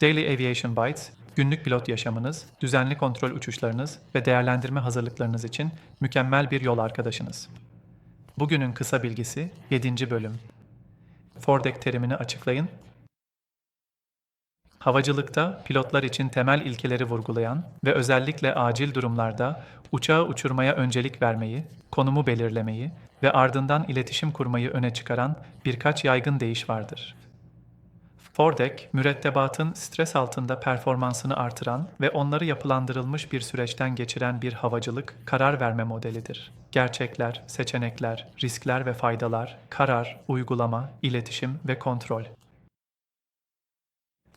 Daily Aviation Bites, günlük pilot yaşamınız, düzenli kontrol uçuşlarınız ve değerlendirme hazırlıklarınız için mükemmel bir yol arkadaşınız. Bugünün kısa bilgisi 7. bölüm. Fordek terimini açıklayın. Havacılıkta pilotlar için temel ilkeleri vurgulayan ve özellikle acil durumlarda uçağı uçurmaya öncelik vermeyi, konumu belirlemeyi ve ardından iletişim kurmayı öne çıkaran birkaç yaygın deyiş vardır. Fordek, mürettebatın stres altında performansını artıran ve onları yapılandırılmış bir süreçten geçiren bir havacılık karar verme modelidir. Gerçekler, seçenekler, riskler ve faydalar, karar, uygulama, iletişim ve kontrol.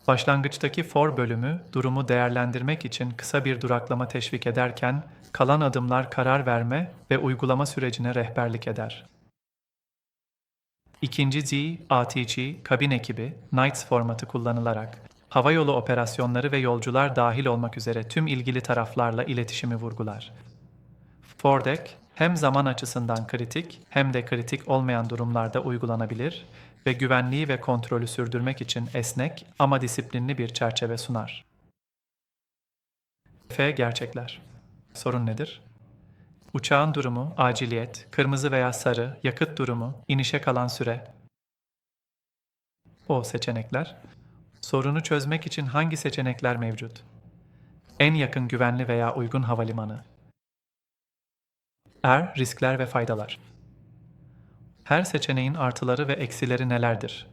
Başlangıçtaki for bölümü durumu değerlendirmek için kısa bir duraklama teşvik ederken, kalan adımlar karar verme ve uygulama sürecine rehberlik eder. İkinci Z, ATG, kabin ekibi, Knights formatı kullanılarak havayolu operasyonları ve yolcular dahil olmak üzere tüm ilgili taraflarla iletişimi vurgular. Fordek, hem zaman açısından kritik hem de kritik olmayan durumlarda uygulanabilir ve güvenliği ve kontrolü sürdürmek için esnek ama disiplinli bir çerçeve sunar. F. Gerçekler. Sorun nedir? Uçağın durumu, aciliyet, kırmızı veya sarı, yakıt durumu, inişe kalan süre. O seçenekler. Sorunu çözmek için hangi seçenekler mevcut? En yakın güvenli veya uygun havalimanı. R. Riskler ve faydalar. Her seçeneğin artıları ve eksileri nelerdir?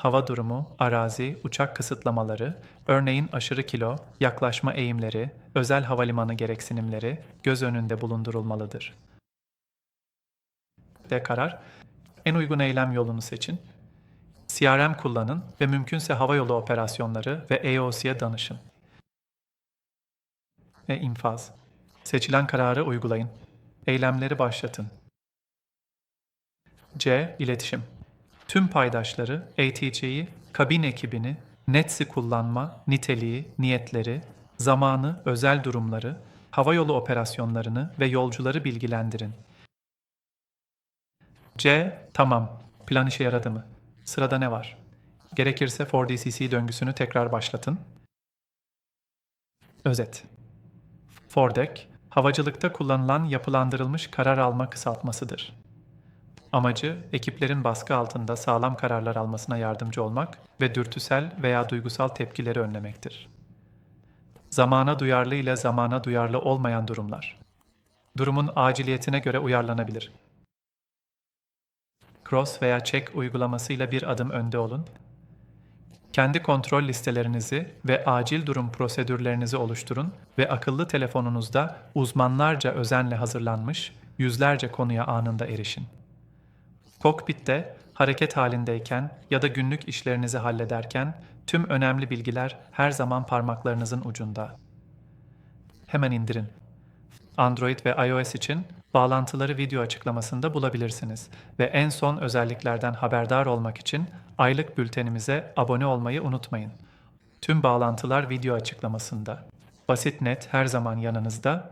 Hava durumu, arazi, uçak kısıtlamaları, örneğin aşırı kilo, yaklaşma eğimleri, özel havalimanı gereksinimleri göz önünde bulundurulmalıdır. D karar, en uygun eylem yolunu seçin. CRM kullanın ve mümkünse havayolu operasyonları ve EOC'ye danışın. E infaz. Seçilen kararı uygulayın. Eylemleri başlatın. C. İletişim. Tüm paydaşları, ATC'yi, kabin ekibini, NETS'i kullanma, niteliği, niyetleri, zamanı, özel durumları, havayolu operasyonlarını ve yolcuları bilgilendirin. C. Tamam. Plan işe yaradı mı? Sırada ne var? Gerekirse 4DCC döngüsünü tekrar başlatın. Özet. FORDEC, havacılıkta kullanılan yapılandırılmış karar alma kısaltmasıdır. Amacı, ekiplerin baskı altında sağlam kararlar almasına yardımcı olmak ve dürtüsel veya duygusal tepkileri önlemektir. Zamana duyarlı ile zamana duyarlı olmayan durumlar. Durumun aciliyetine göre uyarlanabilir. Cross veya check uygulamasıyla bir adım önde olun. Kendi kontrol listelerinizi ve acil durum prosedürlerinizi oluşturun ve akıllı telefonunuzda uzmanlarca özenle hazırlanmış yüzlerce konuya anında erişin. Kokpitte hareket halindeyken ya da günlük işlerinizi hallederken tüm önemli bilgiler her zaman parmaklarınızın ucunda. Hemen indirin. Android ve iOS için bağlantıları video açıklamasında bulabilirsiniz ve en son özelliklerden haberdar olmak için aylık bültenimize abone olmayı unutmayın. Tüm bağlantılar video açıklamasında. Basit net her zaman yanınızda